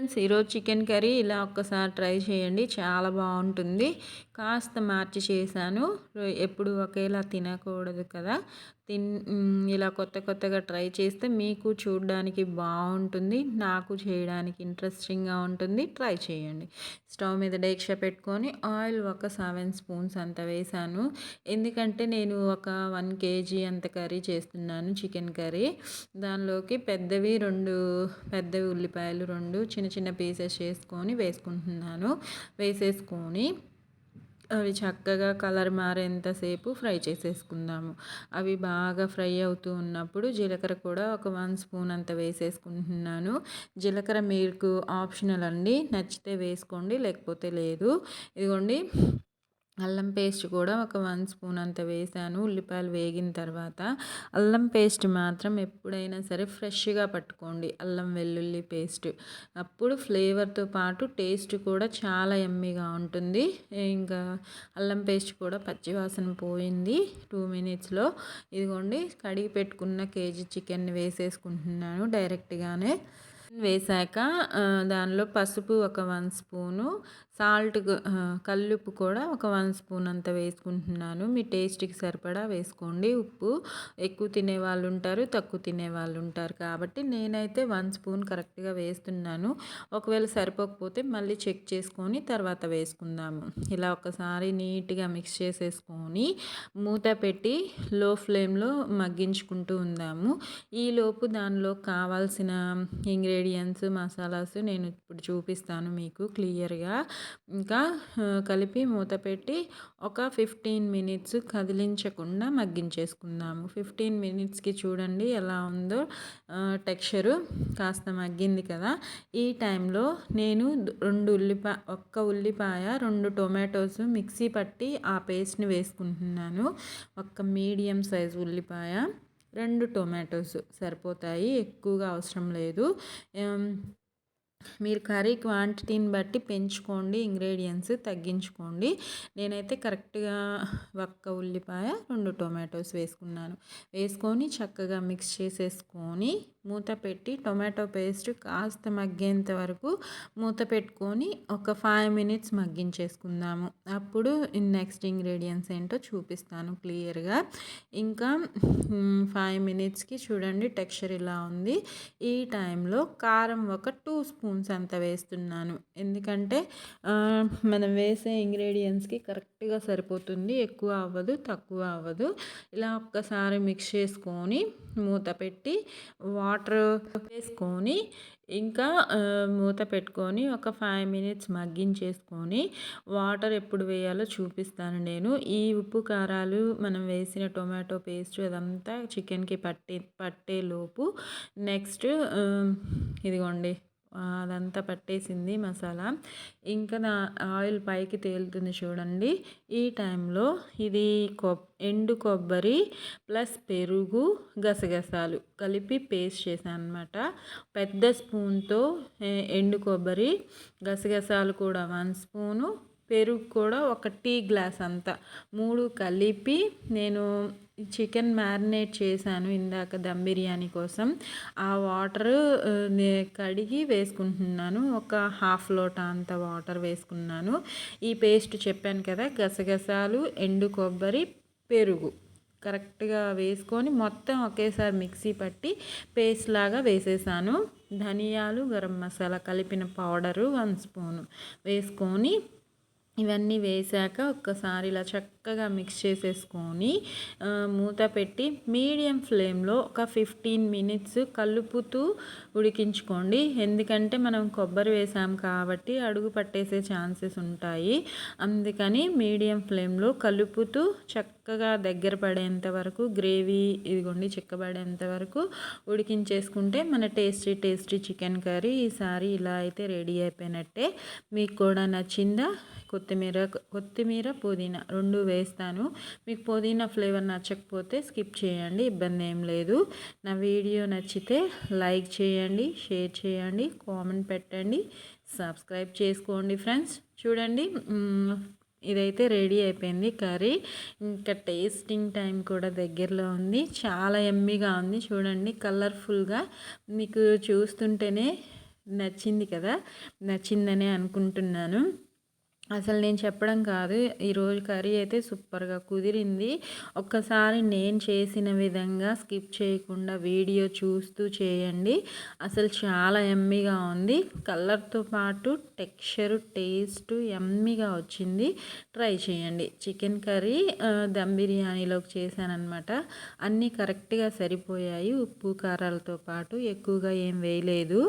Friends ఈరోజు chicken curry ఇలా ఒక్కసారి ట్రై చేయండి. చాలా బాగుంటుంది. కాస్త మార్చి చేశాను. ఎప్పుడు ఒకేలా తినకూడదు కదా. తిన్ ఇలా కొత్త కొత్తగా ట్రై చేస్తే మీకు చూడడానికి బాగుంటుంది నాకు చేయడానికి ఇంట్రెస్టింగ్గా ఉంటుంది ట్రై చేయండి. స్టవ్ మీద డేక్ష పెట్టుకొని ఆయిల్ ఒక సెవెన్ స్పూన్స్ అంత వేసాను. ఎందుకంటే నేను ఒక వన్ కేజీ అంత కర్రీ చేస్తున్నాను చికెన్ కర్రీ. దానిలోకి పెద్దవి రెండు పెద్దవి ఉల్లిపాయలు రెండు చిన్న చిన్న పీసెస్ చేసుకొని వేసుకుంటున్నాను. వేసేసుకొని అవి చక్కగా కలర్ మారేంతసేపు ఫ్రై చేసేసుకుందాము. అవి బాగా ఫ్రై అవుతూ ఉన్నప్పుడు జీలకర్ర కూడా ఒక వన్ స్పూన్ అంత వేసేసుకుంటున్నాను. జీలకర్ర మీకు ఆప్షనల్ అండి. నచ్చితే వేసుకోండి లేకపోతే లేదు. ఇదిగోండి అల్లం పేస్ట్ కూడా ఒక వన్ స్పూన్ అంత వేసాను. ఉల్లిపాయలు వేగిన తర్వాత అల్లం పేస్ట్ మాత్రం ఎప్పుడైనా సరే ఫ్రెష్గా పట్టుకోండి. అల్లం వెల్లుల్లి పేస్ట్. అప్పుడు ఫ్లేవర్తో పాటు టేస్ట్ కూడా చాలా ఎమ్మీగా ఉంటుంది. ఇంకా అల్లం పేస్ట్ కూడా పచ్చివాసన పోయింది టూ మినిట్స్లో. ఇదిగోండి కడిగి పెట్టుకున్న కేజీ చికెన్ వేసేసుకుంటున్నాను డైరెక్ట్గానే. వేసాక దానిలో పసుపు ఒక వన్ స్పూను సాల్ట్ కల్లుప్పు కూడా ఒక వన్ స్పూన్ అంత వేసుకుంటున్నాను. మీ టేస్ట్కి సరిపడా వేసుకోండి ఉప్పు. ఎక్కువ తినే వాళ్ళు ఉంటారు తక్కువ తినే వాళ్ళు ఉంటారు. కాబట్టి నేనైతే వన్ స్పూన్ కరెక్ట్గా వేస్తున్నాను. ఒకవేళ సరిపోకపోతే మళ్ళీ చెక్ చేసుకొని తర్వాత వేసుకుందాము. ఇలా ఒకసారి నీట్గా మిక్స్ చేసేసుకొని మూత పెట్టి లో ఫ్లేమ్లో మగ్గించుకుంటూ ఉందాము. ఈలోపు దానిలో కావాల్సిన ఇంగ్రీడియంట్స్ మసాలాస్ నేను ఇప్పుడు చూపిస్తాను మీకు క్లియర్గా. ఇంకా కలిపి మూత పెట్టి ఒక ఫిఫ్టీన్ మినిట్స్ కదిలించకుండా మగ్గించేసుకుందాము. ఫిఫ్టీన్ మినిట్స్కి చూడండి ఎలా ఉందో టెక్స్చరు కాస్త మగ్గింది కదా. ఈ టైంలో నేను రెండు ఉల్లిపాయ ఒక్క ఉల్లిపాయ రెండు టొమాటోస్ మిక్సీ పట్టి ఆ పేస్ట్ని వేసుకుంటున్నాను. ఒక్క మీడియం సైజు ఉల్లిపాయ రెండు టొమాటోస్ సరిపోతాయి ఎక్కువగా అవసరం లేదు. మీరు కర్రీ క్వాంటిటీని బట్టి పెంచుకోండి ఇంగ్రీడియంట్స్ తగ్గించుకోండి. నేనైతే కరెక్ట్గా ఒక్క ఉల్లిపాయ రెండు టొమాటోస్ వేసుకున్నాను. వేసుకొని చక్కగా మిక్స్ చేసేసుకొని మూత పెట్టి టొమాటో పేస్ట్ కాస్త మగ్గేంత వరకు మూత పెట్టుకొని ఒక ఫైవ్ మినిట్స్ మగ్గించేసుకుందాము. అప్పుడు నెక్స్ట్ ఇంగ్రీడియంట్స్ ఏంటో చూపిస్తాను క్లియర్గా. ఇంకా ఫైవ్ మినిట్స్కి చూడండి టెక్స్చర్ ఇలా ఉంది. ఈ టైంలో కారం ఒక టూ స్పూన్ స్పూన్స్ అంత వేస్తున్నాను. ఎందుకంటే మనం వేసే ఇంగ్రీడియంట్స్కి కరెక్ట్గా సరిపోతుంది. ఎక్కువ అవ్వదు తక్కువ అవ్వదు. ఇలా ఒక్కసారి మిక్స్ చేసుకొని మూత పెట్టి వాటర్ వేసుకొని ఇంకా మూత పెట్టుకొని ఒక ఫైవ్ మినిట్స్ మగ్గించేసుకొని వాటర్ ఎప్పుడు వేయాలో చూపిస్తాను నేను. ఈ ఉప్పు కారాలు మనం వేసిన టొమాటో పేస్ట్ అదంతా చికెన్కి పట్టే పట్టేలోపు నెక్స్ట్ ఇదిగోండి. అదంతా పట్టేసింది మసాలా. ఇంకా నా ఆయిల్ పైకి తేలుతుంది చూడండి. ఈ టైంలో ఇది కొబ్ ఎండు కొబ్బరి ప్లస్ పెరుగు గసగసాలు కలిపి పేస్ట్ చేశాను అనమాట పెద్ద స్పూన్తో ఎండు కొబ్బరి గసగసాలు కూడా వన్ స్పూను పెరుగు కూడా ఒక టీ గ్లాస్ అంతా. మూడు కలిపి నేను చికెన్ మ్యారినేట్ చేశాను ఇందాక దమ్ బిర్యానీ కోసం. ఆ వాటర్ కడిగి వేసుకుంటున్నాను. ఒక హాఫ్ లోట అంత వాటర్ వేసుకున్నాను. ఈ పేస్ట్ చెప్పాను కదా గసగసాలు ఎండు కొబ్బరి పెరుగు. కరెక్ట్గా వేసుకొని మొత్తం ఒకేసారి మిక్సీ పట్టి పేస్ట్ లాగా వేసేసాను. ధనియాలు గరం మసాలా కలిపిన పౌడరు వన్ స్పూను వేసుకొని ఇవన్నీ వేసాక ఒక్కసారి ఇలా చక్కగా మిక్స్ చేసేసుకొని మూత పెట్టి మీడియం ఫ్లేమ్లో ఒక ఫిఫ్టీన్ మినిట్స్ కలుపుతూ ఉడికించుకోండి. ఎందుకంటే మనం కొబ్బరి వేసాం కాబట్టి అడుగు పట్టేసే ఛాన్సెస్ ఉంటాయి. అందుకని మీడియం ఫ్లేమ్లో కలుపుతూ చక్కగా దగ్గర పడేంత వరకు గ్రేవీ ఇదిగోండి చిక్కబడేంత వరకు ఉడికించేసుకుంటే మన టేస్టీ టేస్టీ చికెన్ కర్రీ ఈసారి ఇలా అయితే రెడీ అయిపోయినట్టే. మీకు కూడా నచ్చిందా? కొత్తిమీర కొత్తిమీర పుదీనా రెండు వేస్తాను. మీకు పుదీనా ఫ్లేవర్ నచ్చకపోతే స్కిప్ చేయండి ఇబ్బంది ఏం లేదు. నా వీడియో నచ్చితే లైక్ చేయండి షేర్ చేయండి కామెంట్ పెట్టండి సబ్స్క్రైబ్ చేసుకోండి ఫ్రెండ్స్. చూడండి ఇదైతే రెడీ అయిపోయింది కర్రీ. ఇంకా టేస్టింగ్ టైం కూడా దగ్గరలో ఉంది. చాలా ఎమ్మీగా ఉంది చూడండి కలర్ఫుల్గా. మీకు చూస్తుంటేనే నచ్చింది కదా నచ్చిందనే అనుకుంటున్నాను. అసలు నేను చెప్పడం కాదు. ఈరోజు కర్రీ అయితే సూపర్గా కుదిరింది. ఒక్కసారి నేను చేసిన విధంగా స్కిప్ చేయకుండా వీడియో చూస్తూ చేయండి. అసలు చాలా ఎమ్మీగా ఉంది. కలర్తో పాటు టెక్స్చర్ టేస్ట్ ఎమ్మీగా వచ్చింది. ట్రై చేయండి. చికెన్ కర్రీ దమ్ బిర్యానీలోకి చేశానమాట అన్నీ కరెక్ట్గా సరిపోయాయి. ఉప్పు కారాలతో పాటు ఎక్కువగా ఏం వేయలేదు.